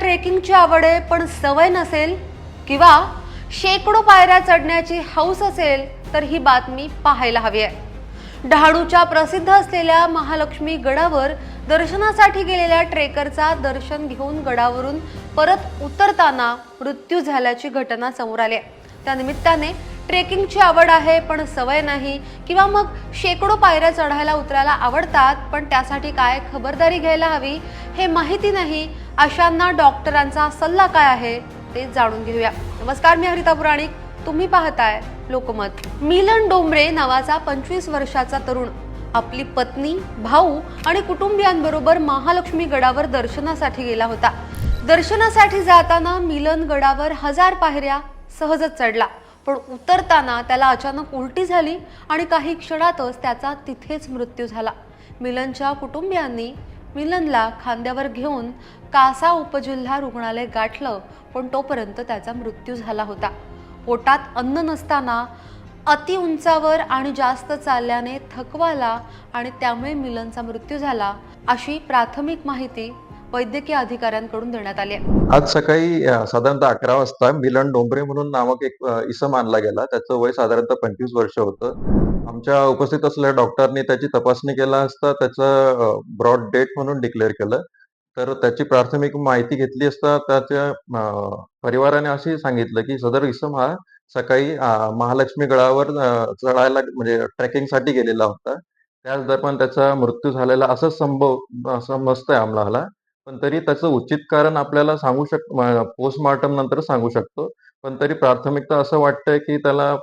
ट्रेकिंगची आवड आहे पण सवय नसेल किंवा शेकडो पायऱ्या चढण्याची हौस असेल तर ही बातमी पाहायला हवी आहे. डहाणूच्या प्रसिद्ध असलेल्या महालक्ष्मी गडावर दर्शनासाठी गेलेल्या ट्रेकरचा दर्शन घेऊन गडावरून परत उतरताना मृत्यू झाल्याची घटना समोर आली आहे. त्यानिमित्ताने ट्रेकिंगची आवड आहे पण सवय नाही किंवा मग शेकडो पायऱ्या चढायला उतरायला आवडतात पण त्यासाठी काय खबरदारी घ्यायला हवी हे माहिती नाही अशांना डॉक्टरांचा सल्ला काय आहे ते जाणून घेऊया. नमस्कार मी हरिता पुराणिक. तुम्ही पाहताय लोकमत. मिलन डोंबरे नावाचा पंचवीस वर्षाचा तरुण. आपली पत्नी भाऊ आणि कुटुंबियांबरोबर महालक्ष्मी गडावर दर्शनासाठी गेला होता. दर्शनासाठी जाताना मिलन गडावर हजार पायऱ्या सहजच चढला. पण उतरताना त्याला अचानक उलटी झाली आणि काही क्षणातच त्याचा तिथेच मृत्यू झाला. मिलनच्या कुटुंबियांनी मिलनला खांद्यावर घेऊन कासा उपजिल्हा रुग्णालय गाठलं पण तोपर्यंत त्याचा मृत्यू झाला होता. पोटात अन्न नसताना अति उंचावर आणि जास्त चालल्याने थकवाला आणि त्यामुळे मिलनचा मृत्यू झाला अशी प्राथमिक माहिती वैद्यकीय अधिकाऱ्यांकडून देण्यात आली आहे. आज सकाळी साधारणतः अकरा वाजता मिलन डोंबरे म्हणून नामक एक इसम आणला गेला. त्याचं वय साधारणतः पंचवीस वर्ष होतं. आमच्या उपस्थित असलेल्या डॉक्टरनी त्याची तपासणी केला असता त्याचं ब्रॉड डेट म्हणून डिक्लेअर केलं. तर त्याची प्राथमिक माहिती घेतली असता त्याच्या परिवाराने अशी सांगितलं की सदर इसम हा सकाळी महालक्ष्मी गडावर चढायला म्हणजे ट्रेकिंगसाठी गेलेला होता. त्याच दरम्यान त्याचा मृत्यू झालेला असं संभव समजतंय आम्हाला. पण तरी त्याचं उचित कारण आपल्याला सांगू शक पोस्टमॉर्टम नंतर सांगू शकतो. पण तरी प्राथमिकता असं वाटतंय की त्याला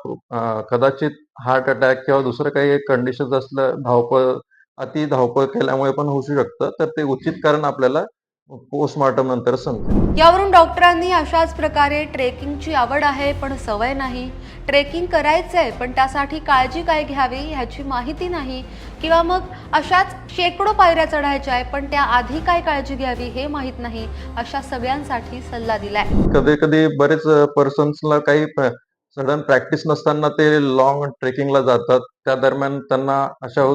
कदाचित हार्ट अटॅक किंवा दुसरं काही कंडिशन असलं धावपळ अति धावपळ केल्यामुळे पण होऊ शकतं. तर ते उचित कारण आपल्याला पोस्टमॉर्टम नंतर समजेल. यावरून डॉक्टरांनी अशाच प्रकारे ट्रेकिंगची आवड आहे पण सवय नाही. ट्रेकिंग करायचंय पण त्यासाठी काळजी काय घ्यावी ह्याची माहिती नाही. किंवा मग अशाच शेकडो पायऱ्या चढायच्या आहे पण त्या आधी काय काळजी घ्यावी हे माहीत नाही अशा सगळ्यांसाठी सल्ला दिलाय. कधी कधी बरेच पर्सन्सला काही सडन प्रॅक्टिस नसताना ते लॉंग ट्रेकिंगला जातात. त्या दरम्यान त्यांना अशा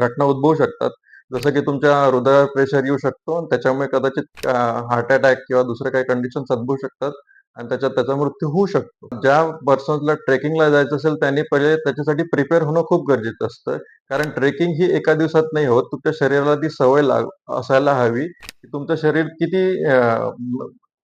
घटना उद्भवू शकतात. जसं की तुमच्या हृदयावर प्रेशर येऊ शकतो आणि त्याच्यामुळे कदाचित हार्ट अटॅक किंवा दुसरे काही कंडिशन उद्भवू शकतात आणि त्याच्यात त्याचा मृत्यू होऊ शकतो. ज्या पर्सन्सला ट्रेकिंगला जायचं असेल त्यांनी पहिले त्याच्यासाठी प्रिपेअर होणं खूप गरजेचं असतं. कारण ट्रेकिंग ही एका दिवसात नाही होत. तुमच्या शरीराला ती सवय लाग असायला हवी की तुमचं शरीर किती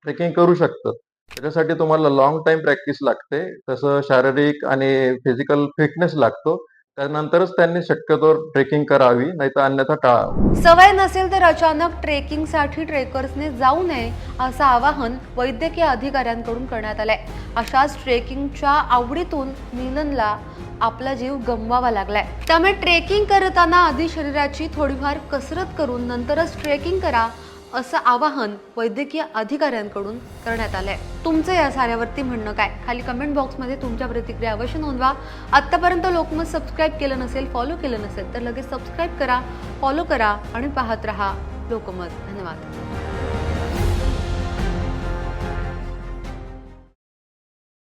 ट्रेकिंग करू शकतं. त्याच्यासाठी तुम्हाला लॉंग टाइम प्रॅक्टिस लागते. तसं शारीरिक आणि फिजिकल फिटनेस लागतो. त्यानंतरच त्यांनी शक्यतो ट्रेकिंग करावी नाहीतर अन्यथा टाळावं सवय नसेल तर अचानक ट्रेकिंगसाठी ट्रेकर्सने जाऊ नये असं आवाहन वैद्यकीय अधिकाऱ्यांकडून करण्यात आलंय. अशाच ट्रेकिंगच्या आवडीतून मिलनला आपला जीव गमवावा लागलाय. त्यामुळे ट्रेकिंग करताना आधी शरीराची थोडीफार कसरत करून नंतरच ट्रेकिंग करा असं आवाहन वैद्यकीय अधिकाऱ्यांकडून करण्यात आलंय. तुमचं या साऱ्यावरती म्हणणं काय? खाली कमेंट बॉक्समध्ये तुमच्या प्रतिक्रिया अवश्य नोंदवा. आत्तापर्यंत लोकमत सबस्क्राईब केलं नसेल फॉलो केलं नसेल तर लगेच सबस्क्राईब करा फॉलो करा आणि पाहत रहा लोकमत. धन्यवाद.